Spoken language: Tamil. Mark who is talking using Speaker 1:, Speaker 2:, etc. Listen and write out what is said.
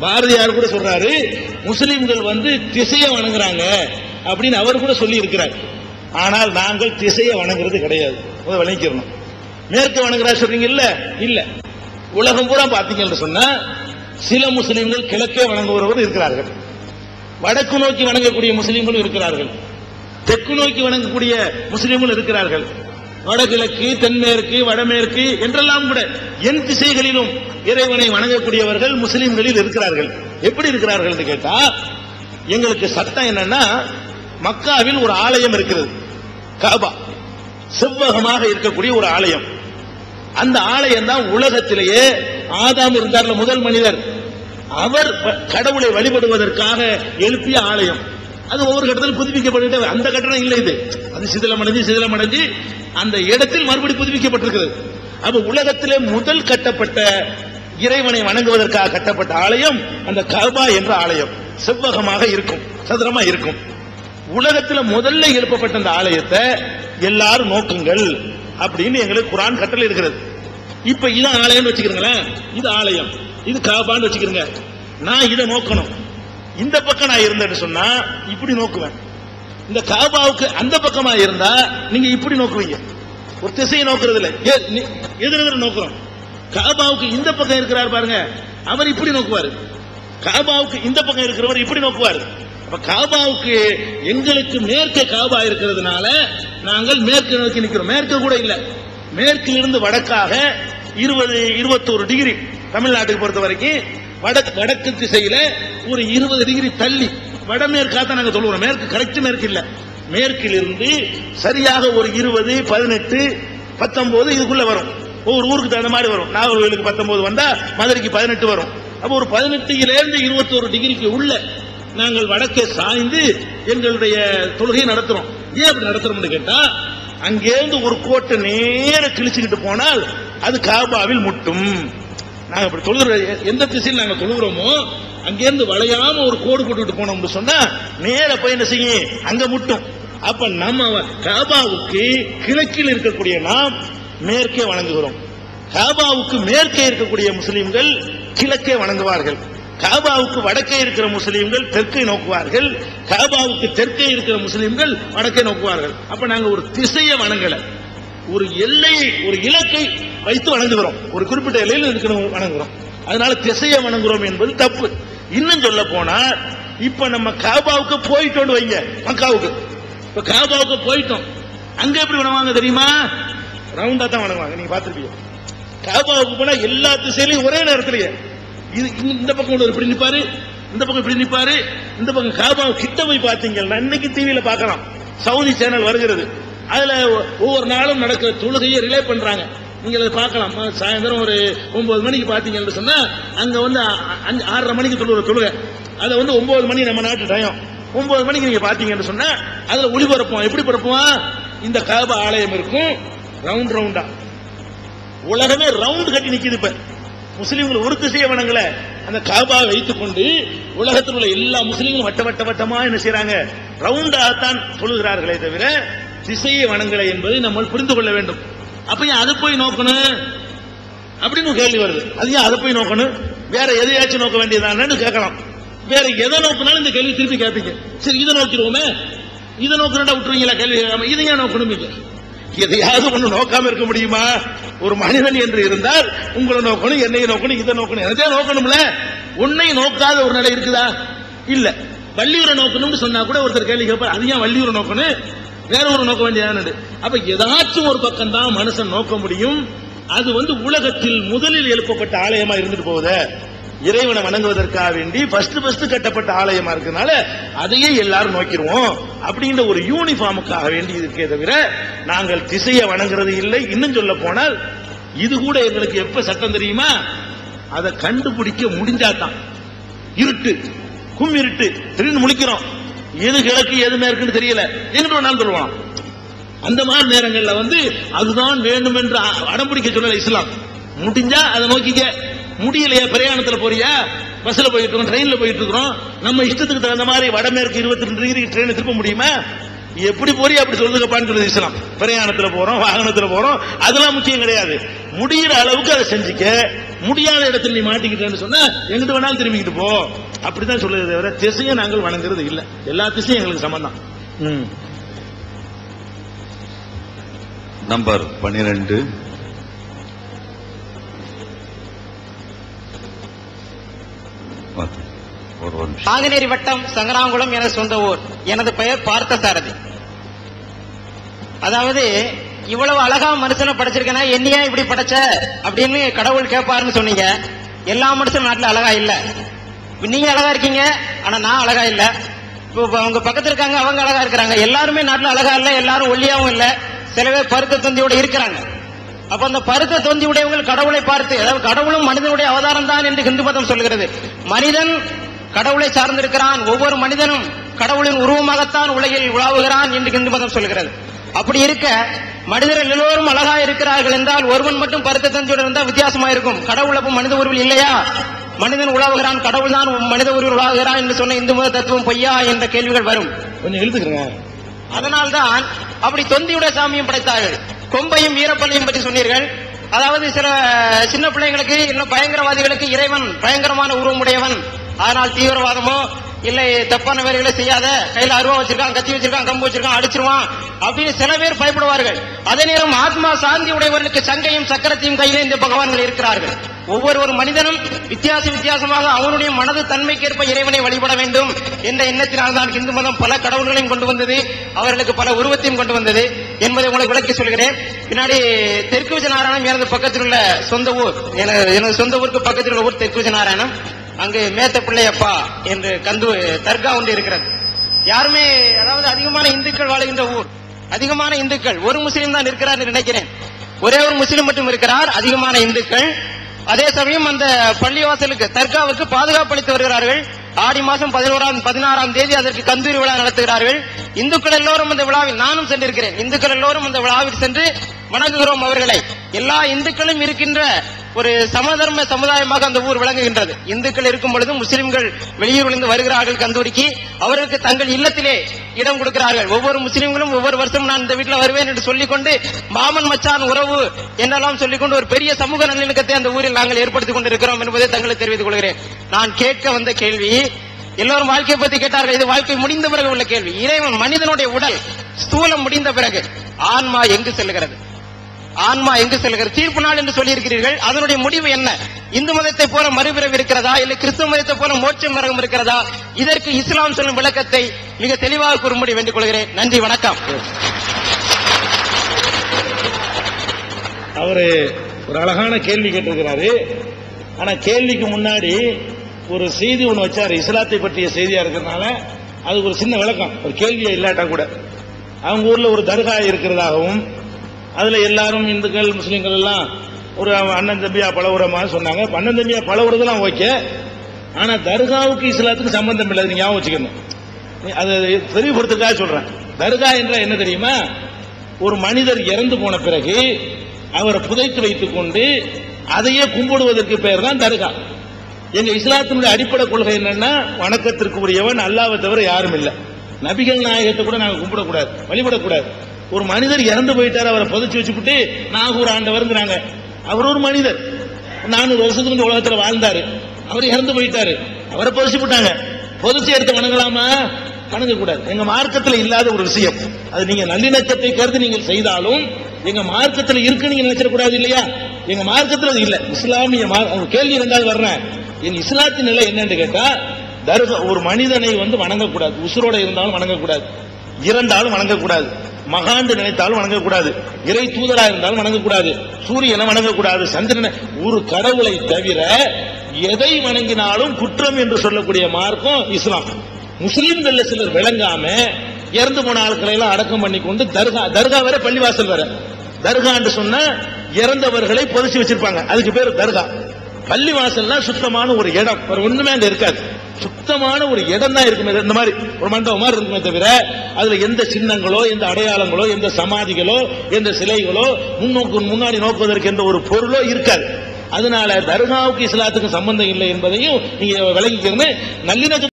Speaker 1: பாரதியார் கூட சொல்றாரு முஸ்லிம்கள் வந்து திசையை வணங்குறாங்க அப்படின்னு அவர் கூட சொல்லி இருக்கிறார் ஆனால் நாங்கள் திசையை வணங்குறது கிடையாது. அதை விளங்கிக்கிறணும் மேற்கு வணங்குறா சொல்றீங்க இல்ல? இல்ல. உலகம் பூரா பாத்தீங்கன்னு சொன்னா சில முஸ்லிம்கள் கிழக்கே வணங்குபவர்கள் இருக்கிறார்கள். வடக்கு நோக்கி வணங்கக்கூடிய முஸ்லிம்களும் இருக்கிறார்கள். தெற்கு நோக்கி வணங்கக்கூடிய முஸ்லிம்கள் இருக்கிறார்கள். வடகிழக்கு தென்மேற்கு வடமேற்கு என்றெல்லாம் கூட என் திசைகளிலும் இறைவனை வணங்கக்கூடியவர்கள் முஸ்லிம்களில் இருக்கிறார்கள். எப்படி இருக்கிறார்கள் என்று கேட்டா எங்களுக்கு சட்டம் என்னன்னா மக்காவில் ஒரு ஆலயம் இருக்கிறது. காபா. செவ்வகமாக இருக்கக்கூடிய ஒரு ஆலயம். அந்த ஆலயம் தான் உலகத்திலேயே ஆதாம் இருந்தார்ல முதல் மனிதர். அவர் கடவுளை வழிபடுவதற்காக எழுப்பிய ஆலயம். அது ஒவ்வொரு கட்டத்தில் புதுப்பிக்கப்பட்டு அந்த கட்டணம் இல்லை இது. அது சிதிலமடைஞ்சு சிதிலமடைஞ்சு அந்த இடத்தில் மறுபடி புதுப்பிக்கப்பட்டிருக்கிறது அப்ப உலகத்திலே முதல் கட்டப்பட்ட இறைவனை வணங்குவதற்காக கட்டப்பட்ட ஆலயம் அந்த கபா என்ற ஆலயம். செவ்வகமாக இருக்கும் சதுரமா இருக்கும். உலகத்துல முதல்ல எழுப்பப்பட்ட அந்த ஆலயத்தை எல்லாரும் நோக்குங்கள் அப்படின்னு எங்களுக்கு குரான் கட்டளை இருக்கிறது. இப்ப இது ஆலயம்னு வச்சுக்கிறீங்களேன் இது ஆலயம் இது காபான்னு வச்சுக்கிறீங்க. நான் இதை நோக்கணும். இந்த பக்கம் நான் இருந்தேன்னு சொன்னா இப்படி நோக்குவேன். இந்த காபாவுக்கு அந்த பக்கமா இருந்தா நீங்க இப்படி நோக்குவீங்க. ஒரு திசையை நோக்குறது இல்ல எ- நி- எதிர் எதிர நோக்குறோம். காபாவுக்கு இந்த பக்கம் இருக்கிறார் பாருங்க. அவர் இப்படி நோக்குவாரு. காபாவுக்கு இந்த பக்கம் இருக்கிறவர் இப்படி நோக்குவார். அப்ப காபாவுக்கு எங்களுக்கு மேற்கே காபா இருக்கிறதுனால நாங்கள் மேற்கு நோக்கி நிற்கிறோம் மேற்கு கூட இல்ல. மேற்கிலிருந்து வடக்காக இருபது இருபத்தோரு டிகிரி தமிழ்நாட்டுக்கு பொறுத்த வரைக்கும் வடக்கு வடக்கு திசையில ஒரு இருபது டிகிரி தள்ளி வடமேற்கா தான் நாங்க சொல்லுவோம். மேற்கு கரெக்ட் மேற்கு இல்ல. மேற்கிலிருந்து சரியாக ஒரு இருபது பதினெட்டு பத்தொன்பது இதுக்குள்ள வரும். ஒவ்வொரு ஊருக்கு தகுந்த மாதிரி வரும். நாகர்கோவிலுக்கு பத்தொன்பது வந்தா மதுரைக்கு பதினெட்டு வரும். அப்போ ஒரு பதினெட்டுலேருந்து இருபத்தோரு டிகிரிக்கு உள்ள நாங்கள் வடக்கே சாய்ந்து எங்களுடைய தொழுகையை நடத்துறோம். ஏன் அப்படி நடத்துறோம்னு கேட்டா அங்கேருந்து ஒரு கோட்டை நேர கிழிச்சுக்கிட்டு போனால் அது காபாவில் முட்டும். நாங்க இப்படி தொழுகிற எந்த திசையில் நாங்க தொழுகிறோமோ அங்கேருந்து வளையாம ஒரு கோடு போட்டுக்கிட்டு போனோம்னு சொன்னா நேர போய் என்ன செய்யும்? அங்க முட்டும். அப்ப நம்ம காபாவுக்கு கிழக்கில் இருக்கக்கூடிய நாம் மேற்கே வணங்குகிறோம். காபாவுக்கு மேற்கே இருக்கக்கூடிய முஸ்லிம்கள் கிழக்கே வணங்குவார்கள். காபாவுக்கு வடக்கே இருக்கிற முஸ்லீம்கள் தெற்கை நோக்குவார்கள். காபாவுக்கு தெற்கே இருக்கிற முஸ்லீம்கள் வடக்கே நோக்குவார்கள். அப்ப நாங்க ஒரு திசையை வணங்கல. ஒரு எல்லையை ஒரு இலக்கை வைத்து வணங்குகிறோம். ஒரு குறிப்பிட்ட எல்லையில் இருக்கணும் வணங்குகிறோம். அதனால திசையை வணங்குறோம் என்பது தப்பு. இன்னும் சொல்ல போனா இப்ப நம்ம காபாவுக்கு போயிட்டோன்னு வைங்க மக்காவுக்கு. இப்ப காபாவுக்கு போயிட்டோம். அங்க எப்படி வணங்குவாங்க தெரியுமா? ரவுண்டா தான் வணங்குவாங்க. நீங்க பார்த்திருப்பீங்க. காபாவுக்கு போனா எல்லா திசையிலையும் ஒரே நேரத்திலேயே. இது இந்த- பக்கம் ஒரு இப்படி நிப்பாரு இந்த பக்கம் இப்படி நிப்பாரு இந்த பக்கம் காபா கிட்ட போய் பாத்தீங்கன்னா இன்னைக்கு டிவியில பார்க்கலாம். சவுதி சேனல் வருகிறது. அதுல ஒவ்வொரு நாளும் நடக்கிற தொழுகையை ரிலே பண்றாங்க. நீங்க அதை பார்க்கலாம். சாயந்தரம் ஒரு ஒன்பது மணிக்கு பாத்தீங்கன்னு சொன்னா அங்க வந்து அஞ்சு ஆறரை மணிக்கு தொழுகிற தொழுகை. அதை வந்து ஒன்பது மணி நம்ம நாட்டு டயம் ஒன்பது மணிக்கு நீங்க பாத்தீங்கன்னு சொன்னா அதுல ஒளிபரப்போம் எப்படி பரப்புவோம் இந்த காபா ஆலயம் இருக்கும் ரவுண்ட் ரவுண்டா உலகமே ரவுண்ட் கட்டி நிக்குது இப்ப. முஸ்லீம்கள் ஒரு திசையை வணங்கல. அந்த காபா வைத்துக் கொண்டு உலகத்தில் உள்ள எல்லா முஸ்லீம்களும் வட்ட வட்ட வட்டமா என்ன செய்யறாங்க ரவுண்டாகத்தான் சொல்லுகிறார்களே தவிர திசையை வணங்கலை என்பதை நம்ம புரிந்து கொள்ள வேண்டும். அப்ப ஏன் அதை போய் நோக்கணும்? அப்படின்னு ஒரு கேள்வி வருது. அது ஏன் அதை போய் நோக்கணும்? வேற எதையாச்சும் நோக்க வேண்டியதானு கேட்கலாம். வேற எதை நோக்கினாலும் இந்த கேள்வி திருப்பி கேட்பீங்க. சரி இதை நோக்கிடுவோமே. இதை நோக்கினா விட்டுருவீங்களா கேள்வி கேட்காம? இதை ஏன் நோக்கணும்பீங்க எதையாவது ஒண்ணு நோக்காம இருக்க முடியுமா? ஒரு மனிதன் என்று இருந்தால் உங்களை நோக்கணும் என்னையை நோக்கணும் இதை நோக்கணும். எதையா நோக்கணும்ல? உன்னை நோக்காத ஒரு நிலை இருக்குதா? இல்ல. வள்ளியூரை நோக்கணும்னு சொன்னா கூட ஒருத்தர் கேள்வி கேட்பார் அது ஏன் வள்ளியூரை நோக்கணும்? வேற ஒரு நோக்க வேண்டியதானது அப்ப ஏதாச்சும் ஒரு பக்கம் தான் மனுஷன் நோக்க முடியும். அது வந்து உலகத்தில் முதலில் எழுப்பப்பட்ட ஆலயமா இருந்துட்டு போகுது. இறைவனை வணங்குவதற்காக வேண்டி ஃபர்ஸ்ட் ஃபர்ஸ்ட் கட்டப்பட்ட ஆலயமா இருக்கிறதுனால அதையே எல்லாரும் நோக்கிடுவோம். அப்படின்ற ஒரு யூனிஃபார்முக்காக வேண்டி இருக்கே தவிர நாங்கள் திசையை வணங்குறது இல்லை. இன்னும் சொல்ல போனால் இது கூட எங்களுக்கு எப்ப சட்டம் தெரியுமா? அதை கண்டுபிடிக்க முடிஞ்சாதான். இருட்டு கும் இருட்டு திடீர்னு முழிக்கிறோம். எது கிழக்கு எது மேற்குன்னு தெரியல. எங்கிட்ட வேணாலும் சொல்லுவான் அந்த மாதிரி நேரங்கள்ல வந்து அதுதான் வேண்டும் என்று அடம்பிடிக்க சொல்லல இஸ்லாம். முடிஞ்சா அதை நோக்கிக்க. முடியலையா பிரயாணத்துல போறியா? பஸ்ல போயிட்டு இருக்கோம் ட்ரெயின்ல போயிட்டு இருக்கிறோம் நம்ம இஷ்டத்துக்கு தகுந்த மாதிரி வடமேற்கு இருபத்தி ரெண்டு டிகிரி ட்ரெயினை திருப்ப முடியுமா? எப்படி போறியா அப்படி சொல்லுங்கப்பான்னு சொல்லி இஸ்லாம். பிரயாணத்துல போறோம் வாகனத்துல போறோம் அதெல்லாம் முக்கியம் கிடையாது. முடியிற அளவுக்கு அதை செஞ்சுக்க முடியாத இடத்துல நீ மாட்டிக்கிட்டேன்னு சொன்னா எங்கிட்டு வேணாலும் திரும்பிக்கிட்டு போ. அப்படிதான் சொல்லுது தவிர திசையை நாங்கள் வணங்குறது இல்லை. எல்லா திசையும் எங்களுக்கு சமம் ம்.
Speaker 2: நம்பர் பன்னிரெண்டு. ஒரு
Speaker 3: நாங்குநேரி வட்டம் சங்கராங்குளம் எனது சொந்த ஊர். எனது பெயர் பார்த்த சாரதி அதாவது இவ்வளவு அழகா மனுஷனை படைச்சிருக்கேன்னா என்னையா இப்படி படைச்ச? அப்படின்னு கடவுள் கேட்பாருன்னு சொன்னீங்க. எல்லா மனுஷனும் நாட்டுல அழகா இல்ல. நீங்க அழகா இருக்கீங்க ஆனா நான் அழகா இல்ல. இப்போ இப்ப அவங்க பக்கத்துல இருக்காங்க அவங்க அழகா இருக்கிறாங்க. எல்லாருமே நாட்டுல அழகா இல்ல எல்லாரும் ஒல்லியாவும் இல்ல. சில பேர் பருத்த தொந்தியோட இருக்கிறாங்க. அப்ப அந்த பருத்த தொந்தி கடவுளை பார்த்து அதாவது கடவுளும் மனிதனுடைய அவதாரம் தான் என்று இந்து மதம் சொல்கிறது மனிதன் கடவுளை சார்ந்திருக்கிறான். ஒவ்வொரு மனிதனும் கடவுளின் உருவமாகத்தான் உலகில் உலாவுகிறான் என்று இந்து மதம் சொல்கிறது அப்படி இருக்க மனிதர்கள் எல்லோரும் அழகா இருக்கிறார்கள் என்றால் ஒருவன் மட்டும் பருத்த தந்தியுடன் இருந்தால் வித்தியாசமா இருக்கும். கடவுள் அப்ப மனித உருவில் இல்லையா? மனிதன் உலாவுகிறான் கடவுள் தான் மனித உருவில் உலாவுகிறான் என்று சொன்ன இந்து மத தத்துவம் பொய்யா என்ற கேள்விகள் வரும்.
Speaker 1: கொஞ்சம் எழுத்துக்கிறங்க
Speaker 3: அதனால்தான் அப்படி தொந்தியுடைய சாமியும் படைத்தார்கள். கொம்பையும் வீரப்பள்ளியும் பற்றி சொன்னீர்கள். அதாவது சில சின்ன பிள்ளைங்களுக்கு இன்னும் பயங்கரவாதிகளுக்கு இறைவன் பயங்கரமான உருவமுடையவன். அதனால் தீவிரவாதமோ இல்லை தப்பான வேலைகளை செய்யாத கையில அருவா வச்சிருக்கான் கத்தி வச்சிருக்கான் கம்பு வச்சிருக்கான் அடிச்சிருவான் அப்படின்னு சில பேர் பயப்படுவார்கள். அதே நேரம் ஆத்மா சாந்தி உடையவர்களுக்கு சங்கையும் சக்கரத்தையும் கையிலே இந்த பகவான்கள் இருக்கிறார்கள். ஒவ்வொரு ஒரு மனிதனும் வித்தியாச வித்தியாசமாக அவனுடைய மனது தன்மைக்கேற்ப இறைவனை வழிபட வேண்டும் என்ற எண்ணத்தினால் தான் இந்து மதம் பல கடவுள்களையும் கொண்டு வந்தது அவர்களுக்கு பல உருவத்தையும் கொண்டு வந்தது. என்பதை உங்களுக்கு விளக்கி சொல்கிறேன். பின்னாடி தெற்கு விஜயநாராயணம் எனது பக்கத்தில் உள்ள சொந்த ஊர். எனது எனது சொந்த ஊருக்கு பக்கத்தில் உள்ள ஊர் தெற்கு விஜயநாராயணம் அங்கு மேத்த பிள்ளையப்பா என்று கந்து தர்கா ஒன்று இருக்கிறது. யாருமே அதாவது அதிகமான இந்துக்கள் வாழுகின்ற ஊர். அதிகமான இந்துக்கள். ஒரு முஸ்லீம் தான் இருக்கிறார் என்று நினைக்கிறேன். ஒரே ஒரு முஸ்லீம் மட்டும் இருக்கிறார் அதிகமான இந்துக்கள். அதே சமயம் அந்த பள்ளிவாசலுக்கு தர்காவுக்கு பாதுகாப்பு அளித்து வருகிறார்கள். ஆடி மாசம் பதினோராம் பதினாறாம் தேதி அதற்கு கந்தூரி விழா நடத்துகிறார்கள். இந்துக்கள் எல்லோரும் அந்த விழாவில் நானும் சென்றிருக்கிறேன். இந்துக்கள் எல்லோரும் அந்த விழாவில் சென்று வணங்குகிறோம் அவர்களை. எல்லா இந்துக்களும் இருக்கின்ற ஒரு சமதர்ம சமுதாயமாக அந்த ஊர் விளங்குகின்றது. இந்துக்கள் இருக்கும் பொழுது முஸ்லிம்கள் வெளியூரிலிருந்து வருகிறார்கள் கந்தூரிக்கு. அவர்களுக்கு தங்கள் இல்லத்திலே இடம் கொடுக்கிறார்கள். ஒவ்வொரு முஸ்லிம்களும் ஒவ்வொரு வருஷம் நான் இந்த வீட்டில் வருவேன் என்று சொல்லிக்கொண்டு மாமன் மச்சான் உறவு என்னெல்லாம் சொல்லிக்கொண்டு ஒரு பெரிய சமூக நல்லிணக்கத்தை அந்த ஊரில் நாங்கள் ஏற்படுத்திக் கொண்டிருக்கிறோம் என்பதை தங்களுக்கு தெரிவித்துக் கொள்கிறேன். நான் கேட்க வந்த கேள்வி எல்லோரும் வாழ்க்கையை பத்தி கேட்டார்கள். இது வாழ்க்கை முடிந்த பிறகு உள்ள கேள்வி. இறைவன் மனிதனுடைய உடல் ஸ்தூலம் முடிந்த பிறகு ஆன்மா எங்கு செல்கிறது? ஆன்மா எங்கு செல்கிறது? தீர்ப்பு நாள் என்று சொல்லியிருக்கிறீர்கள். அதனுடைய முடிவு என்ன? இந்து மதத்தை போல மறுபிறவி இருக்கிறதா? இல்லை கிறிஸ்துவ மதத்தை போல மோட்சம் மரகம் இருக்கிறதா? இதற்கு இஸ்லாம் சொல்லும் விளக்கத்தை மிக தெளிவாக கூறும்படி வேண்டிக் கொள்கிறேன் நன்றி வணக்கம்.
Speaker 1: அவரு ஒரு அழகான கேள்வி கேட்டிருக்கிறாரு. ஆனா கேள்விக்கு முன்னாடி ஒரு செய்தி ஒன்று வச்சாரு. இஸ்லாத்தை பற்றிய செய்தியா இருக்கிறதுனால அதுக்கு ஒரு சின்ன விளக்கம். ஒரு கேள்வியை இல்லாட்டா கூட. அவங்க ஊர்ல ஒரு தர்கா இருக்கிறதாகவும் அதுல எல்லாரும் இந்துக்கள் முஸ்லீம்கள் எல்லாம் ஒரு அண்ணன் தம்பியா பழகுறமா சொன்னாங்க. அண்ணன் தம்பியா பழகுறதுலாம் ஓகே. ஆனா தர்காவுக்கு இஸ்லாத்துக்கு சம்பந்தம் இல்லை அது ஞாபகம் வச்சுக்கணும். அது தெளிவுபடுத்துக்காக சொல்றேன். தர்கா என்றால் என்ன தெரியுமா? ஒரு மனிதர் இறந்து போன பிறகு அவரை புதைத்து வைத்துக் கொண்டு அதையே கும்பிடுவதற்கு பெயர் தான் தர்கா. எங்க இஸ்லாத்தினுடைய அடிப்படை கொள்கை என்னன்னா வணக்கத்திற்கு உரியவன் அல்லாவை தவிர யாரும் இல்லை. நபிகள் நாயகத்தை கூட நாங்கள் கும்பிடக்கூடாது வழிபடக்கூடாது. ஒரு மனிதர் இறந்து போயிட்டார் அவரை புதைச்சி வச்சுக்கிட்டு நாகூர் ஆண்டவருங்கிறாங்க அவர் ஒரு மனிதர். நானூறு வருஷத்துக்கு இந்த உலகத்தில் வாழ்ந்தாரு. அவர் இறந்து போயிட்டாரு. அவரை புதைச்சு விட்டாங்க. புதைச்சி எடுத்து வணங்கலாமா? வணங்கக்கூடாது. எங்க மார்க்கத்தில் இல்லாத ஒரு விஷயம். அது நீங்க நல்லிணக்கத்தை கருதி நீங்கள் செய்தாலும் எங்க மார்க்கத்தில் இருக்கு நீங்க நினைச்சிடக்கூடாது இல்லையா? எங்க மார்க்கத்தில் அது இல்லை. இஸ்லாமிய கேள்வி ரெண்டாவது வர்றேன். என் இஸ்லாத்தின் நிலை என்னன்னு கேட்டா தர்க ஒரு மனிதனை வந்து வணங்கக்கூடாது. உசுரோட இருந்தாலும் வணங்கக்கூடாது. இறந்தாலும் வணங்கக்கூடாது. மகாண்டு நினைத்தாலும் வணங்கக்கூடாது. இறை தூதரா இருந்தாலும் வணங்கக்கூடாது. சூரியனை வணங்கக்கூடாது. சந்திரனை ஒரு கடவுளை தவிர எதை வணங்கினாலும் குற்றம் என்று சொல்லக்கூடிய மார்க்கம் இஸ்லாம். முஸ்லிம்கள்ல சிலர் விளங்காம இறந்து போன ஆட்களை எல்லாம் அடக்கம் பண்ணி கொண்டு தர்கா தர்கா வேற பள்ளிவாசல் வேற தர்கான்னு சொன்னா இறந்தவர்களை பொதிச்சு வச்சிருப்பாங்க. அதுக்கு பேர் தர்கா. பள்ளிவாசல்னா சுத்தமான ஒரு இடம். வேற ஒண்ணுமே அங்க இருக்காது. சுத்தமான ஒரு இடம் தான் இருக்குமே இந்த மாதிரி ஒரு மண்டபம் மாதிரி இருக்குமே தவிர அதுல எந்த சின்னங்களோ எந்த அடையாளங்களோ எந்த சமாதிகளோ எந்த சிலைகளோ முன்னோக்கு முன்னாடி நோக்குவதற்கு எந்த ஒரு பொருளோ இருக்காது. அதனால தர்காவுக்கு இஸ்லாத்துக்கு சம்பந்தம் இல்லை என்பதையும் நீங்க விளங்கிக்கிறது நல்லிணக்க